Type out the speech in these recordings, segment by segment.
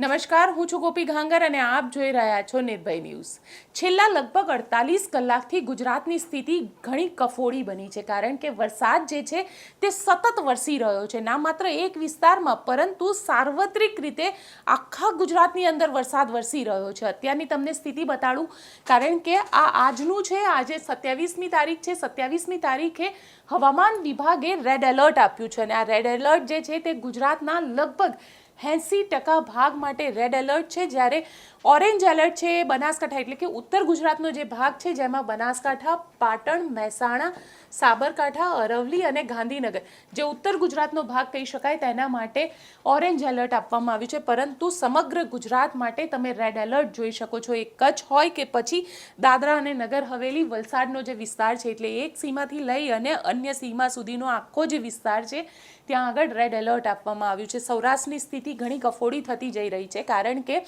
નમસ્કાર, હું છું ગોપી ઘાંગર અને આપ જોઈ રહ્યા છો નિર્ભય ન્યૂઝ. છેલ્લા લગભગ અડતાલીસ કલાકથી ગુજરાતની સ્થિતિ ઘણી કફોડી બની છે, કારણ કે વરસાદ જે છે તે સતત વરસી રહ્યો છે. ના માત્ર એક વિસ્તારમાં, પરંતુ સાર્વત્રિક રીતે આખા ગુજરાતની અંદર વરસાદ વરસી રહ્યો છે. અત્યારની તમને સ્થિતિ બતાડું, કારણ કે આ આજનું છે, આજે સત્યાવીસમી તારીખ છે. સત્યાવીસમી તારીખે હવામાન વિભાગે રેડ એલર્ટ આપ્યું છે અને આ રેડ એલર્ટ જે છે તે ગુજરાતના લગભગ એંસી ટકા ભાગ માટે રેડ એલર્ટ છે. જ્યારે ઓરેન્જ એલર્ટ છે એ બનાસકાંઠા, એટલે કે ઉત્તર ગુજરાતનો જે ભાગ છે, જેમાં બનાસકાંઠા, પાટણ, મહેસાણા, સાબરકાંઠા અરવલી અને ગાંધીનગર. જે ઉત્તર ગુજરાતનો ભાગ કહી શકાય, તેના માટે ઓરેન્જ એલર્ટ આપવામાં આવ્યું છે. પરંતુ સમગ્ર ગુજરાત માટે તમે રેડ એલર્ટ જોઈ શકો છો. એ કચ્છ હોય કે પછી દાદરા અને નગર હવેલી, વલસાડનો જે વિસ્તાર છે, એટલે એક સીમાથી લઈ અને અન્ય સીમા સુધીનો આખો જે વિસ્તાર છે ત્યાં આગળ રેડ એલર્ટ આપવામાં આવ્યું છે. સૌરાષ્ટ્રની સ્થિતિ ઘણી કફોડી થતી જઈ રહી છે, કારણ કે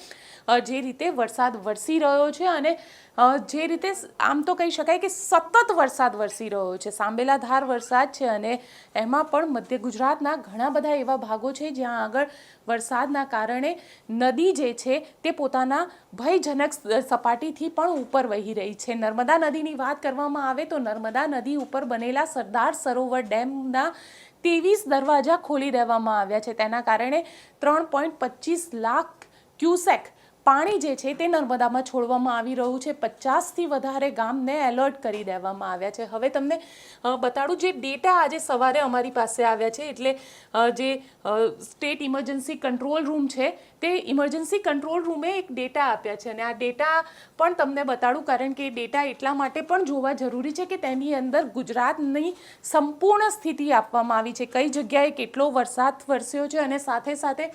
જે રીતે વરસાદ વરસી રહ્યો છે અને જે રીતે આમ તો કહી શકાય કે સતત વરસાદ વરસી રહ્યો છે. સાંબેલાધાર વરસાદ છે અને એમાં પણ મધ્ય ગુજરાતના ઘણા બધા એવા ભાગો છે જ્યાં આગળ વરસાદના કારણે નદી જે છે તે પોતાના ભયજનક સપાટીથી પણ ઉપર વહી રહી છે. નર્મદા નદીની વાત કરવામાં આવે તો નર્મદા નદી ઉપર બનેલા સરદાર સરોવર ડેમના ત્રેવીસ દરવાજા ખોલી દેવામાં આવ્યા છે. તેના કારણે ત્રણ પોઈન્ટ પચીસ લાખ ક્યુસેક પાણી જે છે તે નર્મદામાં છોડવામાં આવી રહ્યું છે. પચાસથી વધારે ગામને એલર્ટ કરી દેવામાં આવ્યા છે. હવે તમને બતાડું જે ડેટા આજે સવારે અમારી પાસે આવ્યા છે, એટલે જે સ્ટેટ ઇમરજન્સી કંટ્રોલ રૂમ છે, તે ઇમરજન્સી કંટ્રોલ રૂમે એક ડેટા આપ્યા છે. અને આ ડેટા પણ તમને બતાડું, કારણ કે ડેટા એટલા માટે પણ જોવા જરૂરી છે કે તેની અંદર ગુજરાતની સંપૂર્ણ સ્થિતિ આપવામાં આવી છે. કઈ જગ્યાએ કેટલો વરસાદ વરસ્યો છે અને સાથે સાથે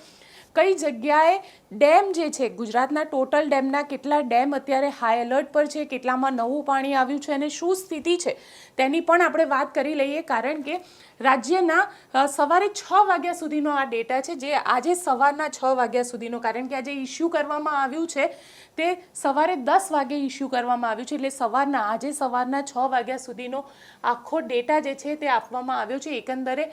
કઈ જગ્યાએ ડેમ જે છે, ગુજરાતના ટોટલ ડેમના કેટલા ડેમ અત્યારે હાઈ એલર્ટ પર છે, કેટલામાં નવું પાણી આવ્યું છે અને શું સ્થિતિ છે, તેની પણ આપણે વાત કરી લઈએ. કારણ કે રાજ્યના સવારે છ વાગ્યા સુધીનો આ ડેટા છે, જે આજે સવારના છ વાગ્યા સુધીનો, કારણ કે આજે ઇસ્યુ કરવામાં આવ્યું છે, તે સવારે દસ વાગે ઇસ્યુ કરવામાં આવ્યું છે, એટલે સવારના, આજે સવારના છ વાગ્યા સુધીનો આખો ડેટા જે છે, તે આપવામાં આવ્યો છે. એકંદરે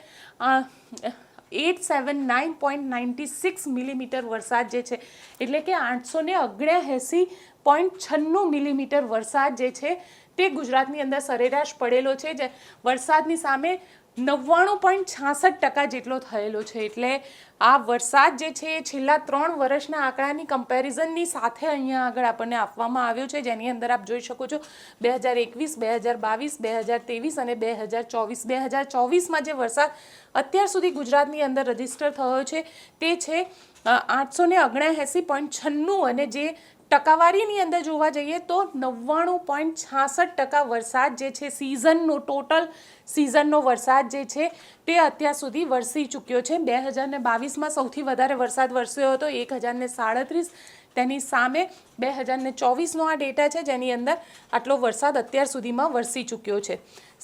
at seven nine point ninety six millimetre વરસાદ જે છે, એટલે કે આઠસો ને ઓગણએંસી પોઈન્ટ છન્નું મિલીમીટર વરસાદ જે છે, તે ગુજરાતની અંદર સરેરાશ પડેલો છે. જે વરસાદની સામે નવ્વાણું પોઈન્ટ છાસઠ ટકા જેટલો થયેલો છે. એટલે આ વરસાદ જે છે એ છેલ્લા ત્રણ વર્ષના આંકડાની કમ્પેરિઝનની સાથે અહીંયા આગળ આપણને આપવામાં આવ્યો છે. જેની અંદર આપ જોઈ શકો છો, બે હજાર એકવીસ, બે હજાર બાવીસ, બે હજાર ત્રેવીસ અને બે હજાર ચોવીસ. બે હજાર ચોવીસમાં જે વરસાદ અત્યાર સુધી ગુજરાતની અંદર રજિસ્ટર થયો છે, તે છે આઠસો ને ઓગણએંસી પોઈન્ટ છન્નું અને જે ટકાવારીની અંદર જોવા જઈએ તો નવ્વાણું પોઈન્ટ છાસઠ ટકા વરસાદ જે છે સિઝનનો ટોટલ સિઝનનો વરસાદ જે છે, તે અત્યાર સુધી વરસી ચૂક્યો છે. બે હજારને બાવીસમાં સૌથી વધારે વરસાદ વરસ્યો હતો, એક હજારને સાડત્રીસ. તેની સામે બે હજારને ચોવીસનો આ ડેટા છે, જેની અંદર આટલો વરસાદ અત્યાર સુધીમાં વરસી ચૂક્યો છે.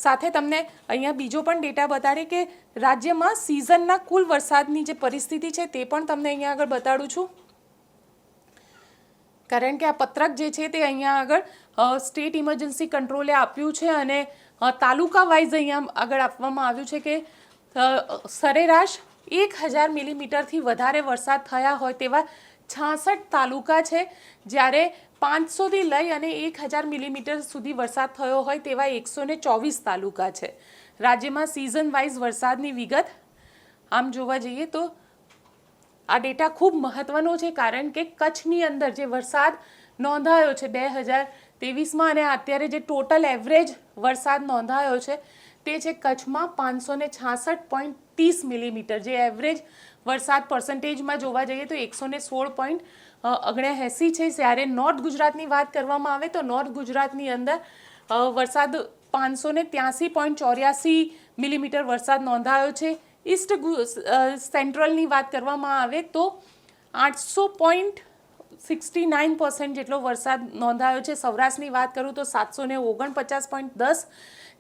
સાથે તમને અહીંયા બીજો પણ ડેટા બતાડે કે રાજ્યમાં સિઝનના કુલ વરસાદની જે પરિસ્થિતિ છે, તે પણ તમને અહીંયા આગળ બતાડું છું. કારણ કે આ પત્રક જે છે તે અહીંયા આગળ સ્ટેટ ઇમરજન્સી કંટ્રોલે આપ્યું છે અને તાલુકા વાઇઝ અહીંયા આગળ આપવામાં આવ્યું છે કે સરેરાશ એક હજાર મિલીમીટરથી વધારે વરસાદ થયા હોય તેવા છાસઠ તાલુકા છે, જ્યારે પાંચસોથી લઈ અને એક હજાર મિલીમીટર સુધી વરસાદ થયો હોય તેવા એકસો ને ચોવીસ તાલુકા છે. રાજ્યમાં સિઝન વાઇઝ વરસાદની વિગત આમ જોવા જઈએ તો આ ડેટા ખૂબ મહત્વનો છે કારણ કે કચ્છની અંદર જે વરસાદ નોંધાયો છે બે હજાર ત્રેવીસમાં અને અત્યારે જે ટોટલ એવરેજ વરસાદ નોંધાયો છે તે છે કચ્છમાં પાંચસો ને છાસઠ પોઈન્ટ ત્રીસ મિલીમીટર. જે એવરેજ વરસાદ પર્સન્ટેજમાં જોવા જઈએ તો એકસો ને સોળ પોઈન્ટ ઓગણએંસી છે. જ્યારે નોર્થ ગુજરાતની વાત કરવામાં આવે તો નોર્થ ગુજરાતની અંદર વરસાદ પાંચસો ને ત્યાંસી પોઈન્ટ ચોર્યાસી મિલીમીટર વરસાદ નોંધાયો છે. ઈસ્ટ સેન્ટ્રલની વાત કરવામાં આવે તો આઠસો પોઈન્ટ સિક્સટી નાઇન પર્સન્ટ જેટલો વરસાદ નોંધાયો છે. સૌરાષ્ટ્રની વાત કરું તો સાતસો ને ઓગણપચાસ પોઈન્ટ દસ,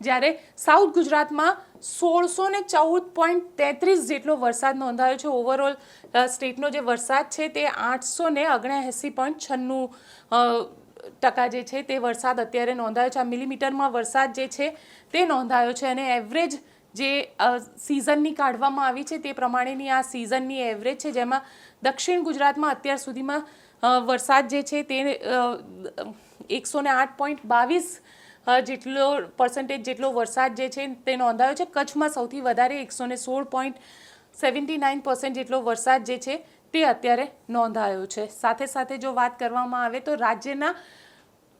જ્યારે સાઉથ ગુજરાતમાં સોળસો ને ચૌદ પોઈન્ટ તેત્રીસ જેટલો વરસાદ નોંધાયો છે. ઓવરઓલ સ્ટેટનો જે વરસાદ છે તે આઠસો ને ઓગણએંસી પોઈન્ટ છન્નું ટકા જે છે તે વરસાદ અત્યારે નોંધાયો છે. આ મિલીમીટરમાં વરસાદ જે છે તે નોંધાયો છે અને એવરેજ જે સિઝનની કાઢવામાં આવી છે તે પ્રમાણેની આ સિઝનની એવરેજ છે, જેમાં દક્ષિણ ગુજરાતમાં અત્યાર સુધીમાં વરસાદ જે છે તે એકસો ને આઠ પોઈન્ટ બાવીસ જેટલો પર્સન્ટેજ જેટલો વરસાદ જે છે તે નોંધાયો છે. કચ્છમાં સૌથી વધારે એકસો ને સોળ પોઈન્ટ સેવન્ટી નાઇન પર્સન્ટ જેટલો વરસાદ જે છે તે અત્યારે નોંધાયો છે. સાથે સાથે જો વાત કરવામાં આવે તો રાજ્યના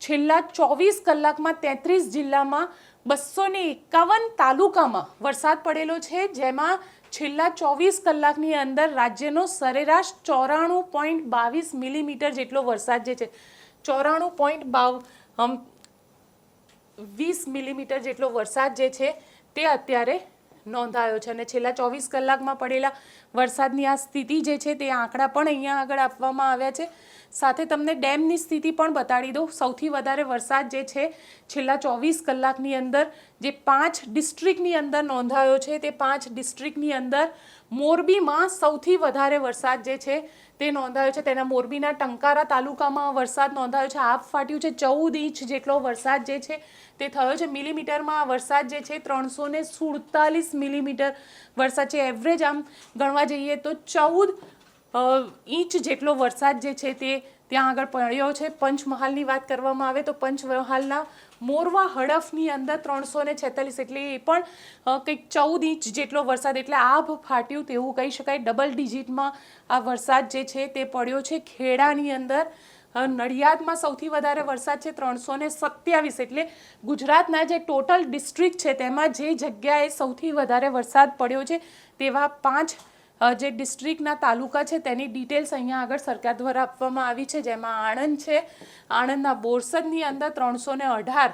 છેલ્લા ચોવીસ કલાકમાં તેત્રીસ જિલ્લામાં બસો ને એકાવન તાલુકામાં વરસાદ પડેલો છે, જેમાં છેલ્લા ચોવીસ કલાકની અંદર રાજ્યનો સરેરાશ ચોરાણું પોઈન્ટ બાવીસ મિલીમીટર જેટલો વરસાદ જે છે, ચોરાણું પોઈન્ટ બાવ વીસ મિલીમીટર જેટલો વરસાદ જે છે, તે અત્યારે નોંધાયો છે. અને છેલ્લા ચોવીસ કલાકમાં પડેલા વરસાદની આ સ્થિતિ જે છે તે આંકડા પણ અહીંયા આગળ આપવામાં આવ્યા છે. સાથે તમને ડેમની સ્થિતિ પણ બતાડી દઉં. સૌથી વધારે વરસાદ જે છે છેલ્લા ચોવીસ કલાકની અંદર જે પાંચ ડિસ્ટ્રિક્ટની અંદર નોંધાયો છે તે પાંચ ડિસ્ટ્રિક્ટની અંદર મોરબીમાં સૌથી વધારે વરસાદ જે છે તે નોંધાયો છે. તેના મોરબીના ટંકારા તાલુકામાં વરસાદ નોંધાયો છે. આપ ફાટ્યું છે ચૌદ ઇંચ જેટલો વરસાદ જે છે તે થયો છે. મિલીમીટરમાં વરસાદ જે છે ત્રણસો સુડતાલીસ મિલીમીટર વરસાદ છે. એવરેજ આમ ગણવા જઈએ તો ચૌદ ઇંચ જેટલો વરસાદ જે છે તે ત્યાં આગળ પડ્યો છે. પંચમહાલની વાત કરવામાં આવે તો પંચમહાલના મોરવા હડફની અંદર ત્રણસો ને છેતાલીસ એટલે એ પણ કંઈક ચૌદ ઇંચ જેટલો વરસાદ એટલે આભ ફાટ્યું તેવું કહી શકાય. ડબલ ડિજિટમાં આ વરસાદ જે છે તે પડ્યો છે. ખેડાની અંદર નડિયાદમાં સૌથી વધારે વરસાદ છે ત્રણસો ને સત્યાવીસ એટલે ગુજરાતના જે ટોટલ ડિસ્ટ્રિક્ટ છે તેમાં જે જગ્યાએ સૌથી વધારે વરસાદ પડ્યો છે તેવા પાંચ જે ડિસ્ટ્રિક્ટના તાલુકા છે તેની ડિટેલ્સ અહીંયા આગળ સરકાર દ્વારા આપવામાં આવી છે, જેમાં આણંદ છે. આણંદના બોરસદની અંદર ત્રણસો ને અઢાર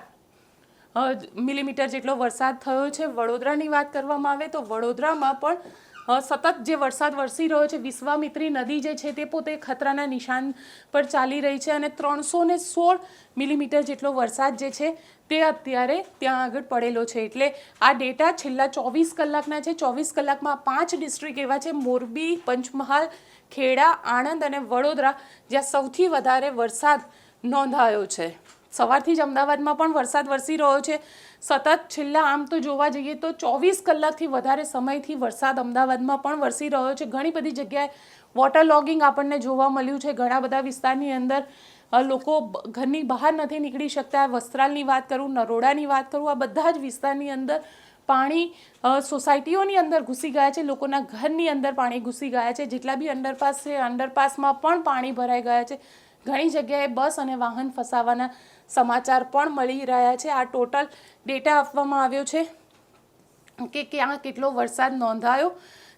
મિલીમીટર જેટલો વરસાદ થયો છે. વડોદરાની વાત કરવામાં આવે તો વડોદરામાં પણ સતત જે વરસાદ વરસી રહ્યો છે, વિશ્વામિત્રી નદી જે છે તે પોતે ખતરાના નિશાન પર ચાલી રહી છે અને ત્રણસો ને સોળ મિલીમીટર જેટલો વરસાદ જે છે તે અત્યારે ત્યાં આગળ પડેલો છે. એટલે આ ડેટા છેલ્લા ચોવીસ કલાકના છે. ચોવીસ કલાકમાં પાંચ ડિસ્ટ્રિક્ટ એવા છે, મોરબી, પંચમહાલ, ખેડા, આણંદ અને વડોદરા, જ્યાં સૌથી વધારે વરસાદ નોંધાયો છે. સવારથી જ અમદાવાદમાં પણ વરસાદ વરસી રહ્યો છે. સતત છેલ્લા આમ તો જોવા જઈએ તો ચોવીસ કલાકથી વધારે સમયથી વરસાદ અમદાવાદમાં પણ વરસી રહ્યો છે. ઘણી બધી જગ્યાએ વોટર લોગિંગ આપણને જોવા મળ્યું છે. ઘણા બધા વિસ્તારની અંદર લોકો ઘરની બહાર નથી નીકળી શકતા. વસ્ત્રાલની વાત કરું, નરોડાની વાત કરું, આ બધા જ વિસ્તારની અંદર પાણી સોસાયટીઓની અંદર ઘૂસી ગયા છે. લોકોના ઘરની અંદર પાણી ઘૂસી ગયા છે. જેટલા બી અંડરપાસ છે, અંડરપાસમાં પણ પાણી ભરાઈ ગયા છે. ઘણી જગ્યાએ બસ અને વાહન ફસાવાના સમાચાર પણ મળી રહ્યા છે. આ ટોટલ ડેટા આપવામાં આવ્યો છે કે ક્યાં કેટલો વરસાદ નોંધાયો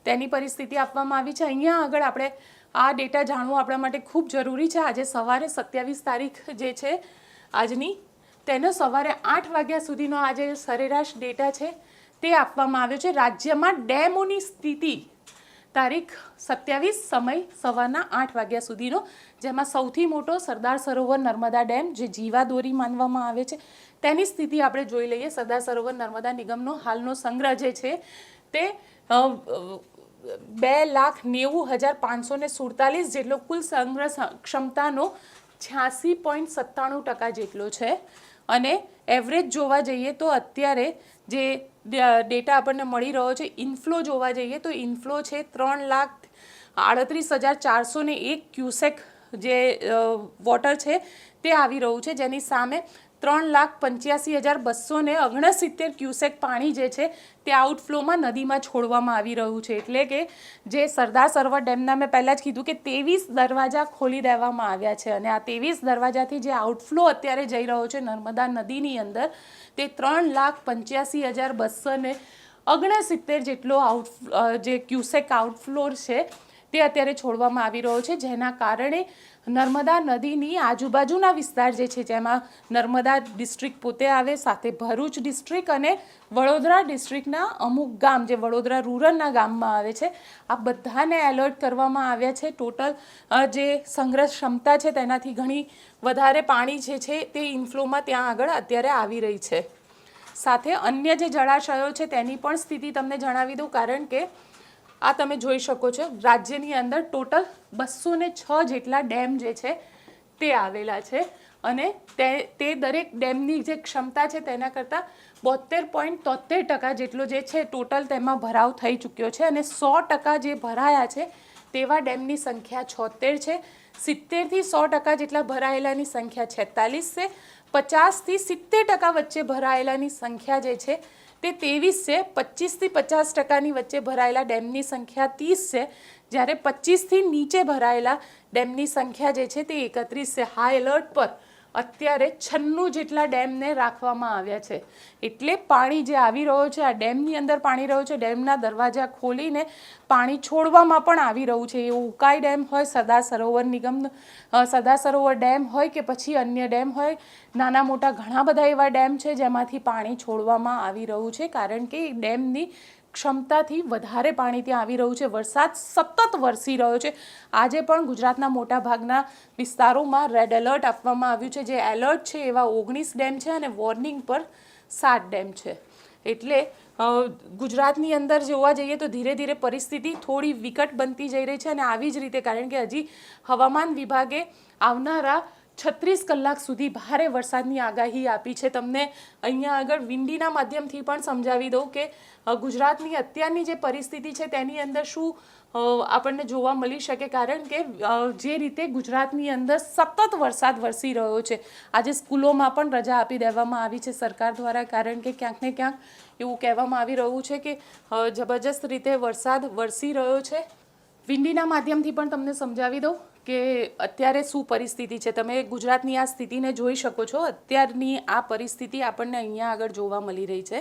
તેની પરિસ્થિતિ આપવામાં આવી છે. અહીંયા આગળ આપણે આ ડેટા જાણવો આપણા માટે ખૂબ જરૂરી છે. આજે સવારે સત્યાવીસ તારીખ જે છે આજની, તેનો સવારે આઠ વાગ્યા સુધીનો આજે સરેરાશ ડેટા છે તે આપવામાં આવ્યો છે. રાજ્યમાં ડેમોની સ્થિતિ તારીખ સત્યાવીસ, સમય સવારના આઠ વાગ્યા સુધીનો જેમાં સૌથી મોટો સરદાર સરોવર નર્મદા ડેમ, જે જીવાદોરી માનવામાં આવે છે, તેની સ્થિતિ આપણે જોઈ લઈએ. સરદાર સરોવર નર્મદા નિગમનો હાલનો સંગ્રહ જે છે, તે બે લાખ નેવું હજાર પાંચસો ને સુડતાલીસ જેટલો કુલ સંગ્રહ ક્ષમતાનો છ્યાસી પોઈન્ટ સત્તાણું ટકા જેટલો છે. અને એવરેજ જોવા જઈએ તો અત્યારે જે ડેટા આપણને મળી રહ્યો છે, ઇન્ફ્લો જોવા જઈએ તો ઇન્ફ્લો છે ત્રણ લાખ આડત્રીસ હજાર ચારસો ને એક ક્યુસેક જે વોટર છે તે આવી રહ્યું છે. જેની સામે ત્રણ લાખ પંચ્યાસી હજાર બસો ને ઓગણસિત્તેર ક્યુસેક પાણી જે છે તે આઉટફ્લોમાં નદીમાં છોડવામાં આવી રહ્યું છે. એટલે કે જે સરદાર સરોવર ડેમના મેં પહેલાં જ કીધું કે ત્રેવીસ દરવાજા ખોલી દેવામાં આવ્યા છે. અને આ ત્રેવીસ દરવાજાથી જે આઉટફ્લો અત્યારે જઈ રહ્યો છે નર્મદા નદીની અંદર, તે ત્રણ લાખ પંચ્યાસી હજાર બસો ને ઓગણસિત્તેર જેટલો આઉટ જે ક્યુસેક આઉટફ્લો છે તે અત્યારે છોડવામાં આવી રહ્યો છે, જેના કારણે નર્મદા નદીની આજુબાજુના વિસ્તાર જે છે, જેમાં નર્મદા ડિસ્ટ્રિક્ટ પોતે આવે, સાથે ભરૂચ ડિસ્ટ્રિક્ટ અને વડોદરા ડિસ્ટ્રિક્ટના અમુક ગામ જે વડોદરા રૂરલના ગામમાં આવે છે, આ બધાને એલર્ટ કરવામાં આવ્યા છે. ટોટલ જે સંગ્રહ ક્ષમતા છે, તેનાથી ઘણી વધારે પાણી જે છે, તે ઇન્ફ્લોમાં ત્યાં આગળ અત્યારે આવી રહી છે. સાથે અન્ય જે જળાશયો છે, તેની પણ સ્થિતિ તમને જણાવી દઉં, કારણ કે આ તમે જોઈ શકો છો. રાજ્યની અંદર ટોટલ બસો ને છ જેટલા ડેમ જે છે તે આવેલા છે અને તે તે દરેક ડેમની જે ક્ષમતા છે તેના કરતાં બોતેર પોઈન્ટ તોતેર ટકા જેટલો જે છે ટોટલ તેમાં ભરાવ થઈ ચૂક્યો છે અને સો ટકા જે ભરાયા છે તેવા ડેમની સંખ્યા છોતેર છે. સિત્તેરથી સો ટકા જેટલા ભરાયેલાની સંખ્યા છેતાલીસ છે. પચાસથી સિત્તેર ટકા વચ્ચે ભરાયેલાની સંખ્યા જે છે તે ત્રેવીસ છે, પચીસથી પચાસ ટકાની વચ્ચે ભરાયેલા ડેમની સંખ્યા ત્રીસ છે, જ્યારે પચીસથી નીચે ભરાયેલા ડેમની સંખ્યા જે છે તે એકત્રીસ છે. હાઈ એલર્ટ પર અત્યારે છન્નું જેટલા ડેમને રાખવામાં આવ્યા છે. એટલે પાણી જે આવી રહ્યો છે, આ ડેમની અંદર પાણી રહ્યું છે, ડેમના દરવાજા ખોલીને પાણી છોડવામાં પણ આવી રહ્યું છે. એ ઉકાઈ ડેમ હોય સરદાર સરોવર નિગમ સદા સરોવર ડેમ હોય કે પછી અન્ય ડેમ હોય, નાના મોટા ઘણા બધા એવા ડેમ છે જેમાંથી પાણી છોડવામાં આવી રહ્યું છે. કારણ કે ડેમની ક્ષમતાથી વધારે પાણી ત્યાં આવી રહ્યું છે. વરસાદ સતત વરસી રહ્યો છે. આજે પણ ગુજરાતના મોટાભાગના વિસ્તારોમાં રેડ એલર્ટ આપવામાં આવ્યું છે. જે એલર્ટ છે એવા ઓગણીસ ડેમ છે અને વોર્નિંગ પર સાત ડેમ છે. એટલે ગુજરાતની અંદર જોવા જઈએ તો ધીરે ધીરે પરિસ્થિતિ થોડી વિકટ બનતી જઈ રહી છે અને આવી જ રીતે કારણ કે હજી હવામાન વિભાગે આવનારા છત્રીસ કલાક સુધી ભારે વરસાદની આગાહી આપી છે. તમને અહીંયા આગળ વિંડીના માધ્યમથી પણ સમજાવી દઉં કે ગુજરાતની અત્યારની જે પરિસ્થિતિ છે તેની અંદર શું આપણને જોવા મળી શકે? કારણ કે જે રીતે ગુજરાતની અંદર સતત વરસાદ વરસી રહ્યો છે. આજે સ્કૂલોમાં પણ રજા આપી દેવામાં આવી છે સરકાર દ્વારા, કારણ કે ક્યાંક ને ક્યાંક એવું કહેવામાં આવી રહ્યું છે કે જબરજસ્ત રીતે વરસાદ વરસી રહ્યો છે. વિંડીના માધ્યમથી પણ તમને સમજાવી દઉં કે અત્યારે શું પરિસ્થિતિ છે. તમે ગુજરાતની આ સ્થિતિને જોઈ શકો છો. અત્યારની આ પરિસ્થિતિ આપણને અહીંયા આગળ જોવા મળી રહી છે.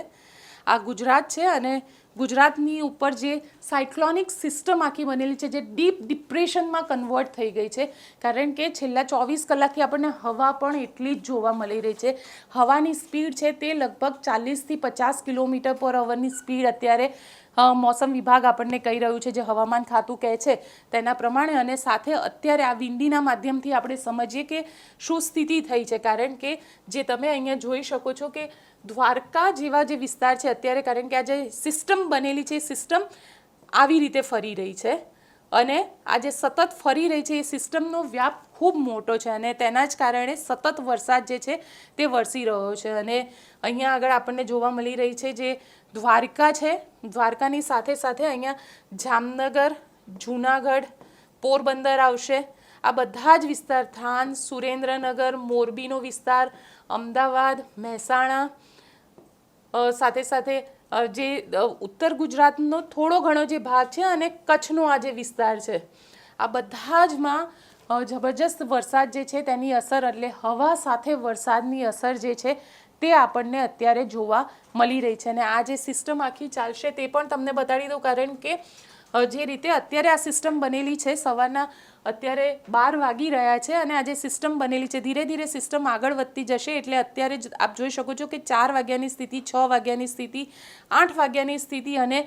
આ ગુજરાત છે અને ગુજરાતની ઉપર જે સાયક્લોનિક સિસ્ટમ આખી બનેલી છે, જે ડીપ ડિપ્રેશનમાં કન્વર્ટ થઈ ગઈ છે. કારણ કે છેલ્લા ચોવીસ કલાકથી આપણને હવા પણ એટલી જ જોવા મળી રહી છે. હવાની સ્પીડ છે તે લગભગ ચાલીસથી પચાસ કિલોમીટર પર અવરની સ્પીડ અત્યારે મોસમ વિભાગ આપણને કહી રહ્યું છે, જે હવામાન ખાતું કહે છે, તેના પ્રમાણે અને સાથે અત્યારે આ વિંડીના માધ્યમથી આપણે સમજીએ કે શું સ્થિતિ થઈ છે. કારણ કે જે તમે અહીંયા જોઈ શકો છો કે દ્વારકા જેવા જે વિસ્તાર છે, અત્યારે કારણ કે આ જે સિસ્ટમ બનેલી છે સિસ્ટમ આવી રીતે ફરી રહી છે. અને આ જે સતત ફરી રહી છે. એ સિસ્ટમનો વ્યાપ ખૂબ મોટો છે અને તેના જ કારણે સતત વરસાદ જે છે તે વરસી રહ્યો છે. અને અહીંયા આગળ આપણને જોવા મળી રહી છે જે દ્વારકા છે, દ્વારકાની સાથે સાથે અહીંયા જામનગર, જૂનાગઢ, પોરબંદર આવશે. આ બધા જ વિસ્તાર, થાન, સુરેન્દ્રનગર, મોરબીનો વિસ્તાર, અમદાવાદ, મહેસાણા સાથે સાથે જે ઉત્તર ગુજરાતનો થોડો ઘણો જે ભાગ છે અને કચ્છનો આ જે વિસ્તાર છે, આ બધા જમાં જબરજસ્ત વરસાદ જે છે તેની અસર એટલે હવા સાથે વરસાદની અસર જે છે તે આપણને અત્યારે જોવા મળી રહી છે. અને આ જે સિસ્ટમ આખી ચાલશે તે પણ તમને બતાડી દઉં. કારણ કે જે રીતે અત્યારે આ સિસ્ટમ બનેલી છે, સવારના અત્યારે બાર વાગી રહ્યા છે અને આ જે સિસ્ટમ બનેલી છે, ધીરે ધીરે સિસ્ટમ આગળ વધતી જશે એટલે અત્યારે આપ જોઈ શકો છો કે ચાર વાગ્યાની સ્થિતિ, છ વાગ્યાની સ્થિતિ, આઠ વાગ્યાની સ્થિતિ અને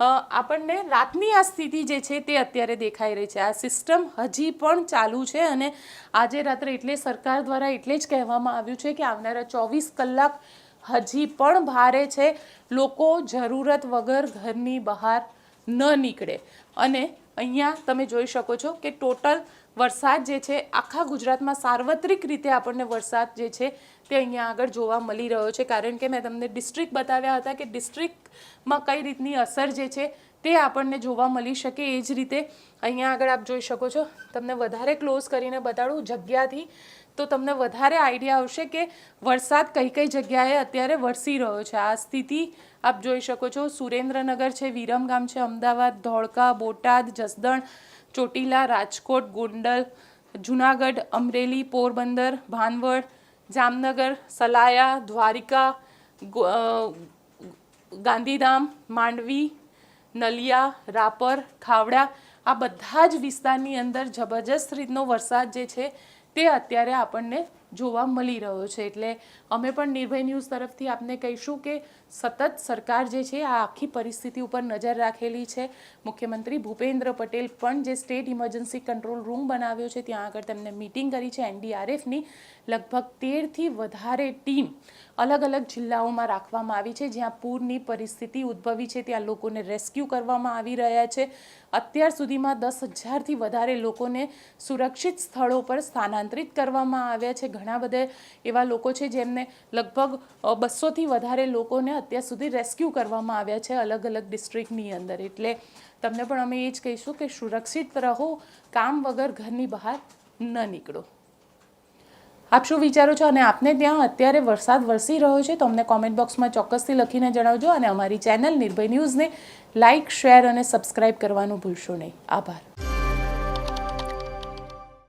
આપણને રાતની આ સ્થિતિ જે છે તે અત્યારે દેખાઈ રહી છે. આ સિસ્ટમ હજી પણ ચાલુ છે અને આજે રાત્રે એટલે સરકાર દ્વારા એટલે જ કહેવામાં આવ્યું છે કે આવનારા ચોવીસ કલાક હજી પણ ભારે છે. લોકો જરૂરત વગર ઘરની બહાર ન નીકળે. અને અહીંયા તમે જોઈ શકો છો કે ટોટલ વરસાદ જે છે, આખા ગુજરાતમાં સાર્વત્રિક રીતે આપણને વરસાદ જે છે, તે અહીંયા આગળ જોવા મળી રહ્યો છે. કારણ કે મેં તમને ડિસ્ટ્રિક્ટ બતાવ્યા હતા કે ડિસ્ટ્રિક્ટમાં કઈ રીતની અસર જે છે, તે આપણને જોવા મળી શકે એ જ રીતે અહીંયા આગળ આપ જોઈ શકો છો. તમને વધારે ક્લોઝ કરીને બતાડું, જગ્યાથી તો તમને વધારે આઈડિયા આવશે કે વરસાદ કઈ કઈ જગ્યાએ અત્યારે વરસી રહ્યો છે. આ સ્થિતિ આપ જોઈ શકો છો. સુરેન્દ્રનગર છે, વિરમગામ છે, અમદાવાદ, ધોળકા, બોટાદ, જસદણ, ચોટીલા, રાજકોટ, ગોંડલ, જુનાગઢ, અમરેલી, પોરબંદર, ભાનવડ, જામનગર, સલાયા, દ્વારિકા ગાંધીધામ, માંડવી, નલિયા, રાપર, ખાવડા આ બધા જ વિસ્તારની અંદર જબરજસ્ત રીતનો વરસાદ જે છે તે અત્યારે આપણને જોવા મળી રહ્યો છે. એટલે અમે પણ નિર્ભય ન્યૂઝ તરફથી આપને કહીશું કે સતત સરકાર જે છે આ આખી પરિસ્થિતિ ઉપર નજર રાખેલી છે. મુખ્યમંત્રી ભૂપેન્દ્ર પટેલ પણ જે સ્ટેટ ઇમરજન્સી કંટ્રોલ રૂમ બનાવ્યો છે, ત્યાં આગળ તેમને મિટિંગ કરી છે એનડીઆરએફની. લગભગ તેરથી વધારે ટીમ અલગ અલગ જિલ્લાઓમાં રાખવામાં આવી છે. જ્યાં પૂરની પરિસ્થિતિ ઉદ્ભવી છે, ત્યાં લોકોને રેસ્ક્યુ કરવામાં આવી રહ્યા છે. અત્યાર સુધીમાં દસ હજારથી વધારે લોકોને સુરક્ષિત સ્થળો પર સ્થાનાંતરિત કરવામાં આવ્યા છે. ઘણા બધા એવા લોકો છે જેમને લગભગ બસોથી વધારે લોકોને અત્યાર સુધી રેસ્ક્યુ કરવામાં આવ્યા છે અલગ અલગ ડિસ્ટ્રિક્ટની અંદર. એટલે તમને પણ અમે એ જ કહીશું કે સુરક્ષિત રહો, કામ વગર ઘરની બહાર ન નીકળો. આપ શું વિચારો છો? અને આપને ત્યાં અત્યારે વરસાદ વરસી રહ્યો છે, તો અમને કોમેન્ટ બોક્સમાં ચોક્કસથી લખીને જણાવજો અને અમારી ચેનલ નિર્ભય ન્યૂઝને લાઇક શેર અને સબસ્ક્રાઇબ કરવાનું ભૂલશો નહીં. આભાર.